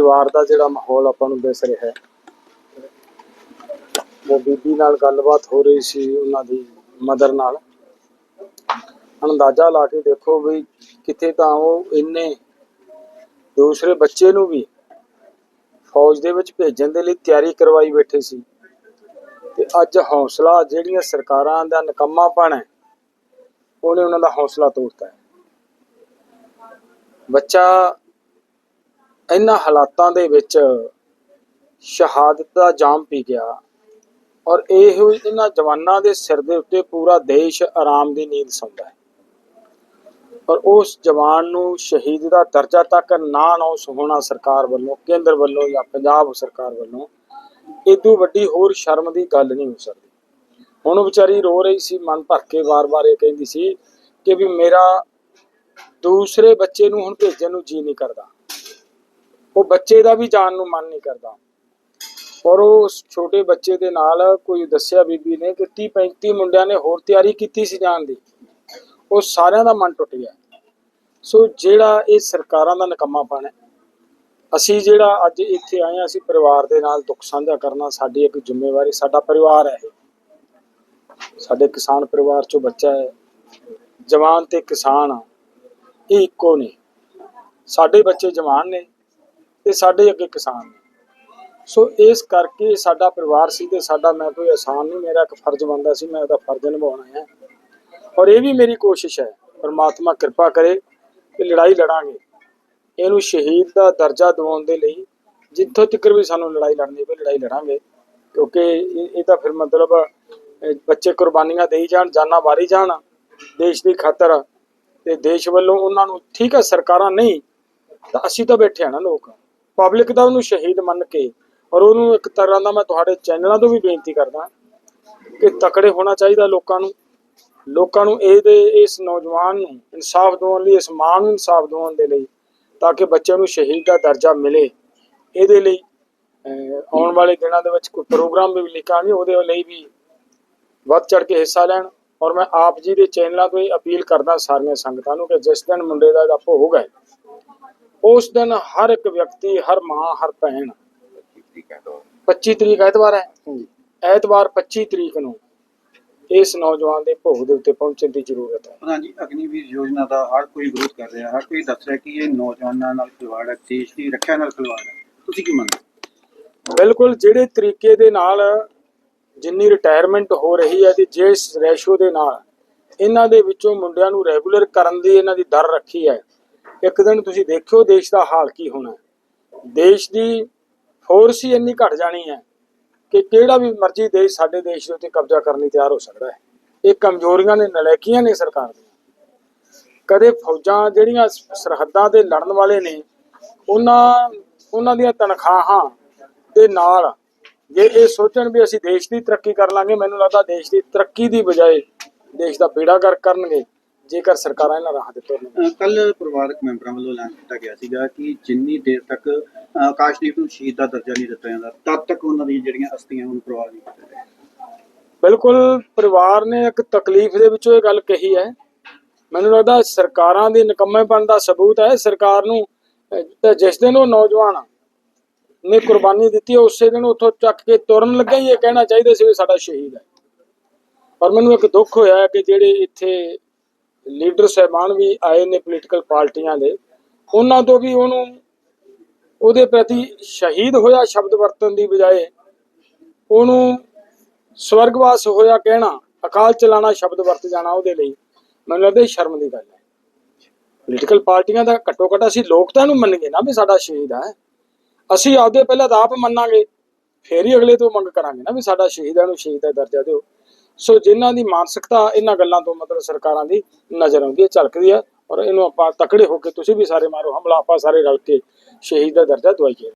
ਪਰਿਵਾਰ ਦਾ ਜਿਹੜਾ ਮਾਹੌਲ ਆਪਾਂ ਨੂੰ ਦਿਸ ਰਿਹਾ ਹੈ। ਉਹ ਬੀਬੀ ਨਾਲ ਗੱਲਬਾਤ ਹੋ ਰਹੀ ਸੀ ਉਹਨਾਂ ਦੀ ਮਦਰ ਨਾਲ। ਅੰਦਾਜ਼ਾ ਲਾ ਕੇ ਦੇਖੋ ਵੀ ਕਿਤੇ ਤਾਂ ਉਹ ਇੰਨੇ ਦੂਸਰੇ ਬੱਚੇ ਨੂੰ ਵੀ ਫੌਜ ਦੇ ਵਿੱਚ ਭੇਜਣ ਦੇ ਲਈ ਤਿਆਰੀ ਕਰਵਾਈ ਬੈਠੇ ਸੀ। ਤੇ ਅੱਜ ਹੌਸਲਾ ਜਿਹੜੀਆਂ ਸਰਕਾਰਾਂ ਦਾ ਨਕਮਾਪਣ ਹੈ, ਉਹਨੇ ਉਹਨਾਂ ਦਾ ਹੌਸਲਾ ਤੋੜਤਾ ਬੱਚਾ ਇਹਨਾਂ ਹਾਲਾਤਾਂ ਦੇ ਵਿੱਚ ਸ਼ਹਾਦਤ ਦਾ ਜਾਮ ਪੀ ਗਿਆ ਔਰ ਇਹ ਇਹਨਾਂ ਜਵਾਨਾਂ ਦੇ ਸਿਰ ਦੇ ਉੱਤੇ ਪੂਰਾ ਦੇਸ਼ ਆਰਾਮ ਦੀ ਨੀਂਦ ਸੌਂਦਾ ਹੈ। ਔਰ ਉਸ ਜਵਾਨ ਨੂੰ ਸ਼ਹੀਦ ਦਾ ਦਰਜਾ ਤੱਕ ਨਾ ਨਾ ਹੋਣਾ ਸਰਕਾਰ ਵੱਲੋਂ, ਕੇਂਦਰ ਵੱਲੋਂ ਜਾਂ ਪੰਜਾਬ ਸਰਕਾਰ ਵੱਲੋਂ ਇਦੋਂ ਵੱਡੀ ਹੋਰ ਸ਼ਰਮ ਦੀ ਗੱਲ ਨਹੀਂ ਹੋ ਸਕਦੀ। ਹੁਣ ਉਹ ਵਿਚਾਰੀ ਰੋ ਰਹੀ ਸੀ, ਮਨ ਭਰ ਕੇ ਵਾਰ-ਵਾਰ ਇਹ ਕਹਿੰਦੀ ਸੀ ਕਿ ਵੀ ਮੇਰਾ ਦੂਸਰੇ ਬੱਚੇ ਨੂੰ ਹੁਣ ਭੇਜਣ ਨੂੰ ਜੀ ਨਹੀਂ ਕਰਦਾ। ਉਹ ਬੱਚੇ ਦਾ ਵੀ ਜਾਣ ਨੂੰ ਮਨ ਨਹੀਂ ਕਰਦਾ। ਔਰ ਉਸ ਛੋਟੇ ਬੱਚੇ ਦੇ ਨਾਲ ਕੋਈ ਦੱਸਿਆ ਬੀਬੀ ਨੇ ਕਿ 30 35 ਮੁੰਡਿਆਂ ਨੇ ਹੋਰ ਤਿਆਰੀ ਕੀਤੀ ਸੀ ਜਾਣ ਦੀ। ਉਹ ਸਾਰਿਆਂ ਦਾ ਮਨ ਟੁੱਟ ਗਿਆ। ਸੋ ਜਿਹੜਾ ਇਹ ਸਰਕਾਰਾਂ ਦਾ ਨਕਮਾਪਣ ਹੈ, ਅਸੀਂ ਜਿਹੜਾ ਅੱਜ ਇੱਥੇ ਆਏ ਹਾਂ, ਅਸੀਂ ਪਰਿਵਾਰ ਦੇ ਨਾਲ ਦੁੱਖ ਸਾਂਝਾ ਕਰਨਾ ਸਾਡੀ ਇੱਕ ਜ਼ਿੰਮੇਵਾਰੀ, ਸਾਡਾ ਪਰਿਵਾਰ ਹੈ ਇਹ। ਸਾਡੇ ਕਿਸਾਨ ਪਰਿਵਾਰ ਚੋਂ ਬੱਚਾ ਹੈ, ਜਵਾਨ ਤੇ ਕਿਸਾਨ ਇਹ ਇੱਕੋ ਨੇ। ਸਾਡੇ ਬੱਚੇ ਜਵਾਨ ਨੇ ਤੇ ਸਾਡੇ ਅੱਗੇ ਕਿਸਾਨ ਨੇ। ਸੋ ਇਸ ਕਰਕੇ ਸਾਡਾ ਪਰਿਵਾਰ ਸੀ ਤੇ ਸਾਡਾ ਮੈਂ ਕੋਈ ਆਸਾਨ ਨਹੀਂ, ਮੇਰਾ ਇੱਕ ਫਰਜ਼ ਬਣਦਾ ਸੀ, ਮੈਂ ਉਹਦਾ ਫਰਜ਼ ਨਿਭਾਉਣਾ ਹੈ। ਔਰ ਇਹ ਵੀ ਮੇਰੀ ਕੋਸ਼ਿਸ਼ ਹੈ, ਪਰਮਾਤਮਾ ਕਿਰਪਾ ਕਰੇ ਕਿ ਲੜਾਈ ਲੜਾਂਗੇ। ਇਹਨੂੰ ਸ਼ਹੀਦ ਦਾ ਦਰਜਾ ਦਿਵਾਉਣ ਦੇ ਲਈ ਜਿੱਥੋਂ ਤੱਕ ਵੀ ਸਾਨੂੰ ਲੜਾਈ ਲੜਨੀ ਪਏ ਲੜਾਈ ਲੜਾਂਗੇ। ਕਿਉਂਕਿ ਇਹ ਤਾਂ ਫਿਰ ਮਤਲਬ ਬੱਚੇ ਕੁਰਬਾਨੀਆਂ ਦੇਈ ਜਾਣ, ਜਾਨਾਂ ਵਾਰੀ ਜਾਣ, ਦੇਸ਼ ਦੀ ਖਾਤਰ। ਤੇ ਦੇਸ਼ ਵੱਲੋਂ ਉਹਨਾਂ ਨੂੰ ਠੀਕ ਹੈ, ਸਰਕਾਰਾਂ ਨਹੀਂ, ਤਾਂ ਅਸੀਂ ਤਾਂ ਬੈਠੇ ਆ ਨਾ ਲੋਕ। ਪਬਲਿਕ ਦਾ ਉਹਨੂੰ ਸ਼ਹੀਦ ਮੰਨ ਕੇ ਔਰ ਉਹਨੂੰ ਇੱਕ ਤਰ੍ਹਾਂ ਦਾ ਮੈਂ ਤੁਹਾਡੇ ਚੈਨਲਾਂ ਤੋਂ ਵੀ ਬੇਨਤੀ ਕਰਦਾ ਕਿ ਤਕੜੇ ਹੋਣਾ ਚਾਹੀਦਾ ਲੋਕਾਂ ਨੂੰ ਲੋਕਾਂ ਨੂੰ ਇਹਦੇ ਇਸ ਨੌਜਵਾਨ ਨੂੰ ਇਨਸਾਫ ਦਿਵਾਉਣ ਲਈ ਇਸ ਮਾਂ ਨੂੰ ਇਨਸਾਫ ਦਿਵਾਉਣ ਦੇ ਲਈ ਤਾਂ ਕਿ ਬੱਚਿਆਂ ਨੂੰ ਸ਼ਹੀਦ ਦਾ ਦਰਜਾ ਮਿਲੇ। ਇਹਦੇ ਲਈ ਅਹ, ਆਉਣ ਵਾਲੇ ਦਿਨਾਂ ਦੇ ਵਿੱਚ ਕੋਈ ਪ੍ਰੋਗਰਾਮ ਵੀ ਲਿਖਾਂਗੇ ਉਹਦੇ ਲਈ ਵੀ ਵੱਧ ਚੜ ਕੇ ਹਿੱਸਾ ਲੈਣ ਔਰ ਮੈਂ ਆਪ ਜੀ ਦੇ ਚੈਨਲਾਂ ਤੋਂ ਇਹ ਅਪੀਲ ਕਰਦਾ ਸਾਰੀਆਂ ਸੰਗਤਾਂ ਨੂੰ ਕਿ ਜਿਸ ਦਿਨ ਮੁੰਡੇ ਦਾ ਇਹਦਾ ਭੋਗ ਹੈ ਉਸ ਦਿਨ ਹਰ ਇੱਕ ਵਿਅਕਤੀ ਹਰ ਮਾਂ ਹਰ ਭੈਣ 25 ਤਰੀਕ ਐਤਵਾਰ ਹੈ? ਐਤਵਾਰ 25 ਤਰੀਕ ਨੂੰ ਇਸ ਨੌਜਵਾਨ ਦੇ ਭੋਗ ਦੇ ਉੱਤੇ ਪਹੁੰਚਣ ਦੀ ਜ਼ਰੂਰਤ ਹੈ। ਪ੍ਰਧਾਨ ਜੀ ਅਗਨੀਵੀਰ ਯੋਜਨਾ ਦਾ ਹਰ ਕੋਈ ਵਿਰੋਧ ਕਰ ਰਿਹਾ ਹਰ ਕੋਈ ਦੱਸ ਰਿਹਾ ਕਿ ਇਹ ਨੌਜਵਾਨਾਂ ਨਾਲ ਖਿਲਵਾੜ ਹੈ ਦੇਸ਼ ਦੀ ਰੱਖਿਆ ਨਾਲ ਖਿਲਵਾੜ ਹੈ। ਤੁਸੀਂ ਕੀ ਮੰਨਦੇ ਬਿਲਕੁਲ ਜਿਹੜੇ ਤਰੀਕੇ ਦੇ ਨਾਲ ਜਿੰਨੀ ਰਿਟਾਇਰਮੈਂਟ ਹੋ ਰਹੀ ਹੈ ਤੇ ਜਿਸ ਰੇਸ਼ੋ ਦੇ ਨਾਲ ਇਹਨਾਂ ਦੇ ਵਿੱਚੋਂ ਮੁੰਡਿਆਂ ਨੂੰ ਰੈਗੂਲਰ ਕਰਨ ਦੀ ਇਹਨਾਂ ਦੀ ਦਰ ਰੱਖੀ ਹੈ ਇੱਕ ਦਿਨ ਤੁਸੀਂ ਦੇਖਿਓ ਦੇਸ਼ ਦਾ ਹਾਲ ਕੀ ਹੋਣਾ ਦੇਸ਼ ਦੀ ਫੋਰਸ ਹੀ ਇੰਨੀ ਘਟ ਜਾਣੀ ਹੈ ਕਿ ਕਿਹੜਾ ਵੀ ਮਰਜ਼ੀ ਦੇਸ਼ ਸਾਡੇ ਦੇਸ਼ ਦੇ ਉੱਤੇ ਕਬਜ਼ਾ ਕਰਨ ਲਈ ਤਿਆਰ ਹੋ ਸਕਦਾ ਹੈ। ਇਹ ਕਮਜ਼ੋਰੀਆਂ ਨੇ, ਨਲਾਇਕੀਆਂ ਨੇ ਸਰਕਾਰ ਦੀਆਂ। ਕਦੇ ਫੌਜਾਂ ਜਿਹੜੀਆਂ ਸਰਹੱਦਾਂ ਤੇ ਲੜਨ ਵਾਲੇ ਨੇ, ਉਹਨਾਂ ਉਹਨਾਂ ਦੀਆਂ ਤਨਖਾਹਾਂ ਦੇ ਨਾਲ ਜੇ ਇਹ ਸੋਚਣ ਵੀ ਅਸੀਂ ਦੇਸ਼ ਦੀ ਤਰੱਕੀ ਕਰ ਲਾਂਗੇ, ਮੈਨੂੰ ਲੱਗਦਾ ਦੇਸ਼ ਦੀ ਤਰੱਕੀ ਦੀ ਬਜਾਏ ਦੇਸ਼ ਦਾ ਬੇੜਾ ਕਰ ਕਰਨਗੇ। ਜੇਕਰ ਸਰਕਾਰਾਂ ਇਹਨਾਂ ਰਾਹ ਤੇ ਤੁਰਨਗੀਆਂ ਕੱਲ ਪਰਿਵਾਰਕ ਮੈਂਬਰਾਂ ਵੱਲੋਂ ਐਲਾਨ ਕੀਤਾ ਗਿਆ ਸੀਗਾ ਕਿ ਜਿੰਨੀ ਦੇਰ ਤੱਕ ਆਕਾਸ਼ਦੀਪ ਨੂੰ ਸ਼ਹੀਦ ਦਾ ਦਰਜਾ ਨਹੀਂ ਦਿੱਤਾ ਜਾਂਦਾ ਤਦ ਤੱਕ ਉਹਨਾਂ ਦੀ ਜਿਹੜੀਆਂ ਅਸਥੀਆਂ ਉਹਨੂੰ ਪ੍ਰਵਾਹ ਨਹੀਂ ਕੀਤਾ ਜਾਏਗਾ ਬਿਲਕੁਲ ਪਰਿਵਾਰ ਨੇ ਇੱਕ ਤਕਲੀਫ ਦੇ ਵਿੱਚੋਂ ਇਹ ਗੱਲ ਕਹੀ ਹੈ। ਮੈਨੂੰ ਲੱਗਦਾ ਸਰਕਾਰਾਂ ਦੇ ਨਿਕੰਮੇਪਣ ਦਾ ਸਬੂਤ ਹੈ। ਸਰਕਾਰ ਨੂੰ ਜਿਸ ਦਿਨ ਉਹ ਨੌਜਵਾਨ ਨੇ ਕੁਰਬਾਨੀ ਦਿੱਤੀ ਉਸੇ ਦਿਨ ਉੱਥੋਂ ਚੱਕ ਕੇ ਤੁਰਨ ਲੱਗਾ ਹੀ ਇਹ ਕਹਿਣਾ ਚਾਹੀਦਾ ਸੀ ਵੀ ਸਾਡਾ ਸ਼ਹੀਦ ਹੈ। ਪਰ ਮੈਨੂੰ ਇੱਕ ਦੁੱਖ ਹੋਇਆ ਕਿ ਜਿਹੜੇ ਇੱਥੇ ਲੀਡਰ ਸਹਿਬਾਨ ਵੀ ਆਏ ਨੇ ਪੋਲੀਟੀਕਲ ਪਾਰਟੀਆਂ ਦੇ। ਉਹਨਾਂ ਤੋਂ ਵੀ ਉਹਨੂੰ ਉਹਦੇ ਪ੍ਰਤੀ ਸ਼ਹੀਦ ਹੋਇਆ ਸ਼ਬਦ ਵਰਤਣ ਦੀ ਬਜਾਏ ਉਹਨੂੰ ਸਵਰਗਵਾਸ ਹੋਇਆ ਕਹਿਣਾ, ਅਕਾਲ ਚਲਾਣਾ ਸ਼ਬਦ ਵਰਤ ਜਾਣਾ ਉਹਦੇ ਲਈ। ਮੈਨੂੰ ਲੱਗਦਾ ਸ਼ਰਮ ਦੀ ਗੱਲ ਹੈ। ਪੋਲੀਟੀਕਲ ਪਾਰਟੀਆਂ ਦਾ ਘੱਟੋ ਘੱਟ ਅਸੀਂ ਲੋਕ ਤਾਂ ਇਹਨੂੰ ਮੰਨਗੇ ਨਾ ਵੀ ਸਾਡਾ ਸ਼ਹੀਦ ਹੈ। ਅਸੀਂ ਆਪਦੇ ਪਹਿਲਾਂ ਤਾਂ ਆਪ ਮੰਨਾਂਗੇ, ਫੇਰ ਹੀ ਅਗਲੇ ਤੋਂ ਮੰਗ ਕਰਾਂਗੇ ਨਾ ਵੀ ਸਾਡਾ ਸ਼ਹੀਦਾਂ ਨੂੰ ਸ਼ਹੀਦ ਦਾ ਦਰਜਾ ਦਿਓ। ਸੋ ਜਿਨ੍ਹਾਂ ਦੀ ਮਾਨਸਿਕਤਾ ਇਹਨਾਂ ਗੱਲਾਂ ਤੋਂ ਮਤਲਬ ਸਰਕਾਰਾਂ ਦੀ ਨਜ਼ਰ ਆਉਂਦੀ ਹੈ, ਝਲਕਦੀ ਹੈ ਔਰ ਇਹਨੂੰ ਆਪਾਂ ਤਕੜੇ ਹੋ ਕੇ ਤੁਸੀਂ ਵੀ ਸਾਰੇ ਮਾਰੋ, ਹਮਲਾ ਆਪਾਂ ਸਾਰੇ ਰਲ ਕੇ ਸ਼ਹੀਦ ਦਾ ਦਰਜਾ ਦਵਾਈਏ।